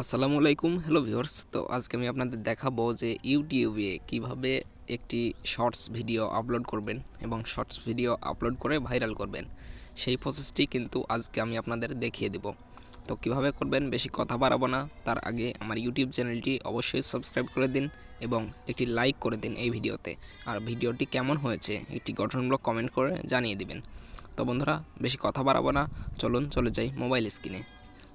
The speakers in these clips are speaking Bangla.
আসসালামু আলাইকুম হ্যালো ভিউয়ার্স তো আজকে আমি আপনাদের দেখাবো যে ইউটিউবে কীভাবে একটি শর্টস ভিডিও আপলোড করবেন এবং শর্টস ভিডিও আপলোড করে ভাইরাল করবেন। সেই প্রসেসটি কিন্তু আজকে আমি আপনাদের দেখিয়ে দেব। তো কীভাবে করবেন বেশি কথা বাড়াবো না, তার আগে আমার ইউটিউব চ্যানেলটি অবশ্যই সাবস্ক্রাইব করে দিন এবং একটি লাইক করে দিন এই ভিডিওতে। আর ভিডিওটি কেমন হয়েছে, একটি গঠনমূলক কমেন্ট করে জানিয়ে দিবেন। তো বন্ধুরা, বেশি কথা বাড়াবো না, চলুন চলে যাই মোবাইল স্ক্রিনে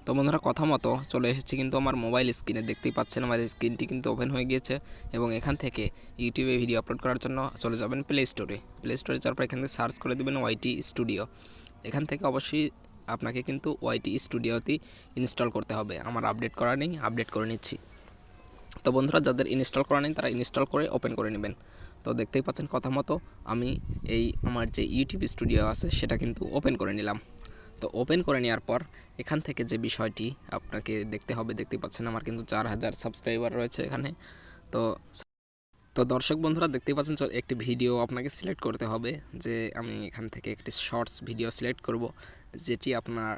তো বন্ধুরা কথা মতো চলে এসেছি কিন্তু আমার মোবাইল স্ক্রিনে দেখতেই পাচ্ছেন আমার স্ক্রিনটি কিন্তু ওপেন হয়ে গিয়েছে এবং এখান থেকে ইউটিউবে ভিডিও আপলোড করার জন্য চলে যাবেন প্লে স্টোরে প্লে স্টোরে যাওয়ার পর এখান থেকে সার্চ করে দেবেন ওয়াইটি স্টুডিও এখান থেকে অবশ্যই আপনাকে কিন্তু ওয়াইটি স্টুডিওতেই ইনস্টল করতে হবে। আমার আপডেট করা নেই আপডেট করে নিচ্ছি। তো বন্ধুরা যাদের ইনস্টল করা নেই তারা ইনস্টল করে ওপেন করে নেবেন। তো দেখতেই পাচ্ছেন কথা মতো আমি এই আমার যে ইউটিউব স্টুডিও আছে সেটা কিন্তু ওপেন করে নিলাম। তো ওপেন করে নেওয়ার পর এখান থেকে যে বিষয়টি আপনাকে দেখতে হবে, দেখতে পাচ্ছেন আমার কিন্তু চার হাজার সাবস্ক্রাইবার রয়েছে এখানে। তো তো দর্শক বন্ধুরা দেখতেই পাচ্ছেন একটি ভিডিও আপনাকে সিলেক্ট করতে হবে যে আমি এখান থেকে একটি শর্টস ভিডিও সিলেক্ট করব, যেটি আপনার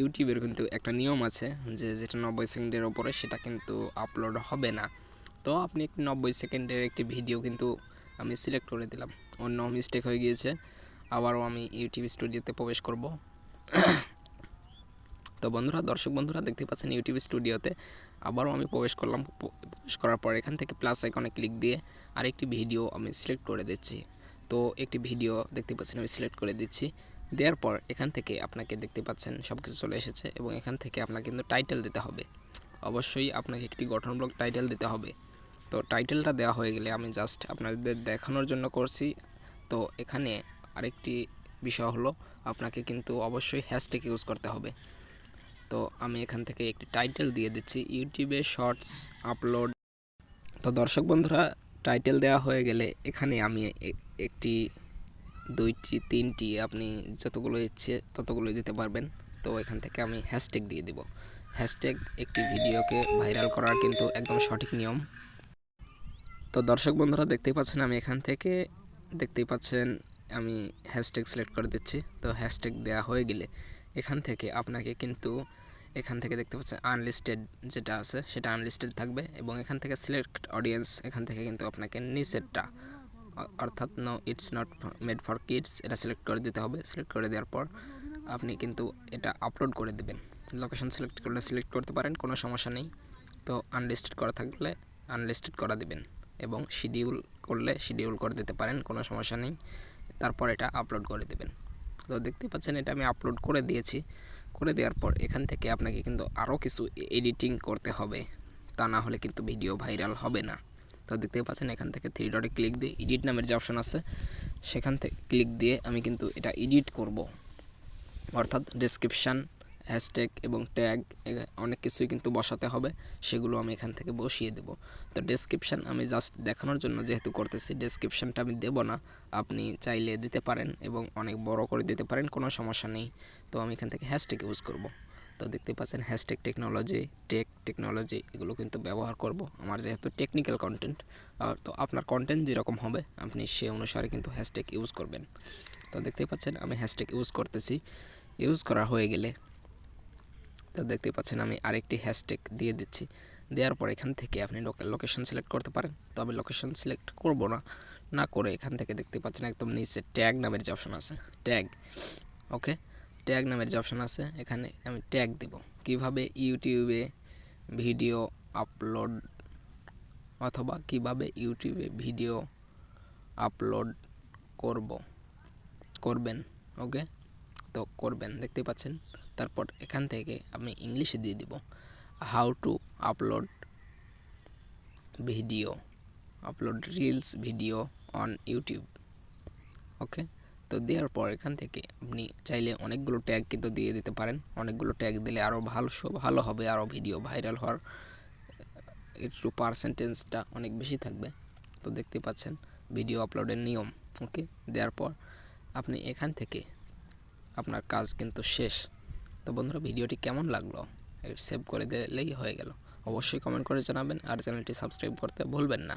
ইউটিউবের কিন্তু একটা নিয়ম আছে যে যেটা নব্বই সেকেন্ডের ওপরে সেটা কিন্তু আপলোড হবে না। তো আপনি একটি নব্বই সেকেন্ডের একটি ভিডিও কিন্তু আমি সিলেক্ট করে দিলাম। অন্য মিস্টেক হয়ে গিয়েছে, আবারও আমি ইউটিউব স্টুডিওতে প্রবেশ করব। তো বন্ধুরা, দর্শক বন্ধুরা দেখতে পাচ্ছেন ইউটিউব স্টুডিওতে আবারও আমি প্রবেশ করলাম। প্রবেশ করার পর এখান থেকে প্লাস আইকনে ক্লিক দিয়ে আরেকটি ভিডিও আমি সিলেক্ট করে দিচ্ছি। তো একটি ভিডিও দেখতে পাচ্ছেন আমি সিলেক্ট করে দিচ্ছি। দেওয়ার পর এখান থেকে আপনাকে দেখতে পাচ্ছেন সব কিছু চলে এসেছে এবং এখান থেকে আপনাকে কিন্তু টাইটেল দিতে হবে। অবশ্যই আপনাকে একটি গঠনমূলক টাইটেল দিতে হবে। তো টাইটেলটা দেওয়া হয়ে গেলে আমি জাস্ট আপনাদের দেখানোর জন্য করছি। তো এখানে আরেকটি বিষয় হলো আপনাকে কিন্তু অবশ্যই হ্যাশট্যাগ ইউজ করতে হবে। তো আমি এখান থেকে একটি টাইটেল দিয়ে দিচ্ছি ইউটিউবে শর্টস আপলোড তো দর্শক বন্ধুরা টাইটেল দেওয়া হয়ে গেলে এখানে আমি একটি, দুইটি, তিনটি আপনি যতগুলো ইচ্ছে ততগুলো দিতে পারবেন। তো এখান থেকে আমি হ্যাশট্যাগ দিয়ে দিব। হ্যাশট্যাগ একটি ভিডিওকে ভাইরাল করার কিন্তু একদম সঠিক নিয়ম। তো দর্শক বন্ধুরা, দেখতেই পাচ্ছেন আমি এখান থেকে, দেখতেই পাচ্ছেন আমি হ্যাশট্যাগ সিলেক্ট করে দিচ্ছি। তো হ্যাশট্যাগ দেওয়া হয়ে গেলে এখান থেকে আপনাকে কিন্তু এখান থেকে দেখতে পাচ্ছেন আনলিস্টেড যেটা আছে, সেটা আনলিস্টেড থাকবে এবং এখান থেকে সিলেক্ট অডিয়েন্স এখান থেকে কিন্তু আপনাকে নিচেরটা, অর্থাৎ no it's not made for kids এটা সিলেক্ট করে দিতে হবে। সিলেক্ট করে দেওয়ার পর আপনি কিন্তু এটা আপলোড করে দেবেন। লোকেশন সিলেক্ট করলে সিলেক্ট করতে পারেন, কোনো সমস্যা নেই। তো আনলিস্টেড করা থাকলে আনলিস্টেড করা দিবেন এবং শিডিউল করলে শিডিউল করে দিতে পারেন, কোনো সমস্যা নেই। তারপর এটা আপলোড করে দেবেন। তো দেখতে পাচ্ছেন এটা আমি আপলোড করে দিয়েছি। করে দেওয়ার পর এখান থেকে আপনাকে কিন্তু আরও কিছু এডিটিং করতে হবে। তা না হলে কিন্তু ভিডিও ভাইরাল হবে না। তো দেখতে পাচ্ছেন এখান থেকে থ্রি ডটে ক্লিক দিয়ে এডিট নামের যে অপশন আছে, সেখান থেকে ক্লিক দিয়ে আমি কিন্তু এটা এডিট করব। অর্থাৎ ডেসক্রিপশান হ্যাশট্যাগ এবং ট্যাগ অনেক কিছুই কিন্তু বসাতে হবে, সেগুলো আমি এখান থেকে বসিয়ে দেব। তো ডেসক্রিপশান আমি জাস্ট দেখানোর জন্য যেহেতু করতেছি ডেসক্রিপশানটা আমি দেব না। আপনি চাইলে দিতে পারেন এবং অনেক বড় করে দিতে পারেন, কোনো সমস্যা নেই। তো আমি এখান থেকে হ্যাশট্যাগ ইউজ করব। তো দেখতে পাচ্ছেন হ্যাশট্যাগ টেকনোলজি টেক টেকনোলজি এগুলো কিন্তু ব্যবহার করব আমার যেহেতু টেকনিক্যাল কন্টেন্ট তো আপনার কন্টেন্ট যেরকম হবে, আপনি সে অনুসারে কিন্তু হ্যাশট্যাগ ইউজ করবেন। তো দেখতে পাচ্ছেন আমি হ্যাশট্যাগ ইউজ করতেছি। ইউজ করা হয়ে গেলে তো দেখতে পাচ্ছেন আমি আরেকটি হ্যাশট্যাগ দিয়ে দিচ্ছি। দেওয়ার পর এখান থেকে আপনি লোকেশন সিলেক্ট করতে পারেন। তো আমি লোকেশন সিলেক্ট করব না না করে এখান থেকে দেখতে পাচ্ছেন একদম নিচে ট্যাগ নামের যে অপশন আছে ট্যাগ ওকে ট্যাগ নামের যে অপশন আছে, এখানে আমি ট্যাগ দেব। কীভাবে ইউটিউবে ভিডিও আপলোড অথবা কীভাবে ইউটিউবে ভিডিও আপলোড করব, করবেন ওকে তো করবেন। দেখতে পাচ্ছেন? তারপর এখান থেকে আমি ইংলিশে দিয়ে দিব। How to upload video upload reels video on YouTube okay তো দেওয়ার পর এখান থেকে আপনি চাইলে অনেকগুলো ট্যাগ কিন্তু দিয়ে দিতে পারেন। অনেকগুলো ট্যাগ দিলে আরও ভালো ভালো হবে আরও ভিডিও ভাইরাল হওয়ার একটু পার্সেন্টেজটা অনেক বেশি থাকবে। তো দেখতে পাচ্ছেন ভিডিও আপলোডের নিয়ম। ওকে দেওয়ার পর আপনি এখান থেকে আপনার কাজ কিন্তু শেষ। তো বন্ধুরা, ভিডিওটি কেমন লাগল? সেভ করে দিলেই হয়ে গেল। অবশ্যই কমেন্ট করে জানাবেন আর চ্যানেলটি সাবস্ক্রাইব করতে ভুলবেন না।